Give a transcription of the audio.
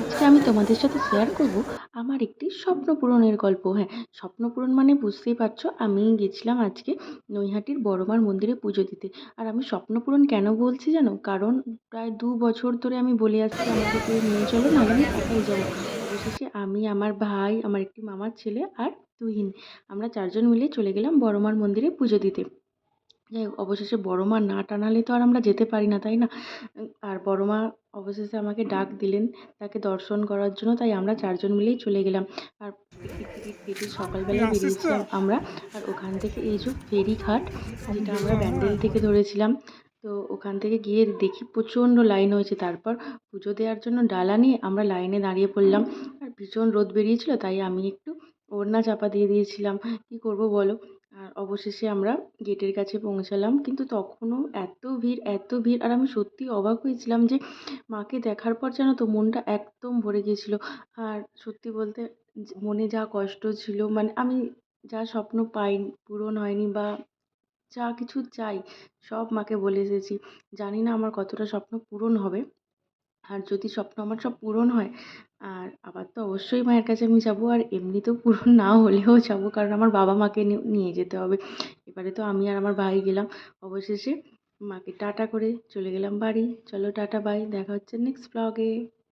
আজকে আমি তোমাদের সাথে শেয়ার করব আমার একটি স্বপ্ন পূরণের গল্প। হ্যাঁ স্বপ্ন পূরণ মানে বুঝতেই পারছ আমি গেছিলাম আজকে নৈহাটির বড়মার মন্দিরে পুজো দিতে। আর আমি স্বপ্ন পূরণ কেন বলছি জানো? কারণ প্রায় দু বছর ধরে আমি বলে আসছি, আমাকে কেউ নিয়ে চলো, না আমি একাই যাব। অবশেষে আমি, আমার ভাই, আমার একটি মামার ছেলে আর তুহিন আমরা চারজন মিলে চলে গেলাম বড়মার মন্দিরে পুজো দিতে। যাই হোক অবশেষে বড় মা না টানালে তো আর আমরা যেতে পারি না তাই না? আর বড় মা অবশেষে আমাকে ডাক দিলেন তাকে দর্শন করার জন্য তাই আমরা চারজন মিলেই চলে গেলাম। আর টিকিট সকালবেলা বেরিয়েছিলাম আমরা। আর ওখান থেকে এই যে ফেরিঘাট যেটা আমরা ব্যান্ডেল থেকে ধরেছিলাম তো ওখান থেকে গিয়ে দেখি প্রচণ্ড লাইন হয়েছে। তারপর পুজো দেওয়ার জন্য ডালা নিয়ে আমরা লাইনে দাঁড়িয়ে পড়লাম। আর ভীষণ রোদ বেরিয়েছিল তাই আমি একটু ওড়না চাপা দিয়ে দিয়েছিলাম। কী করব বলো? আর অবশেষে আমরা গেটের কাছে পৌঁছালাম। কিন্তু তখনও এত ভিড় এত ভিড়। আর আমি সত্যিই অবাক হয়েছিলাম যে মাকে দেখার পর জানো তো মনটা একদম ভরে গিয়েছিল। আর সত্যি বলতে মনে যা কষ্ট ছিল মানে আমি যা স্বপ্ন পাই পূরণ হয়নি বা যা কিছু চাই, সব মাকে বলে এসেছি। জানি না আমার কতটা স্বপ্ন পূরণ হবে। আর যদি স্বপ্ন আমার সব পূরণ হয়, আর আবার তো অবশ্যই মায়ের কাছে আমি যাব, আর এমনিতেও পূরণ না হলেও যাব, কারণ আমার বাবা মাকে নিয়ে যেতে হবে। এবারে তো আমি আর আমার ভাই গেলাম, অবশেষে মাকে টাটা করে চলে গেলাম বাড়ি। চলো টাটা বাই দেখা হচ্ছে নেক্সট ব্লগে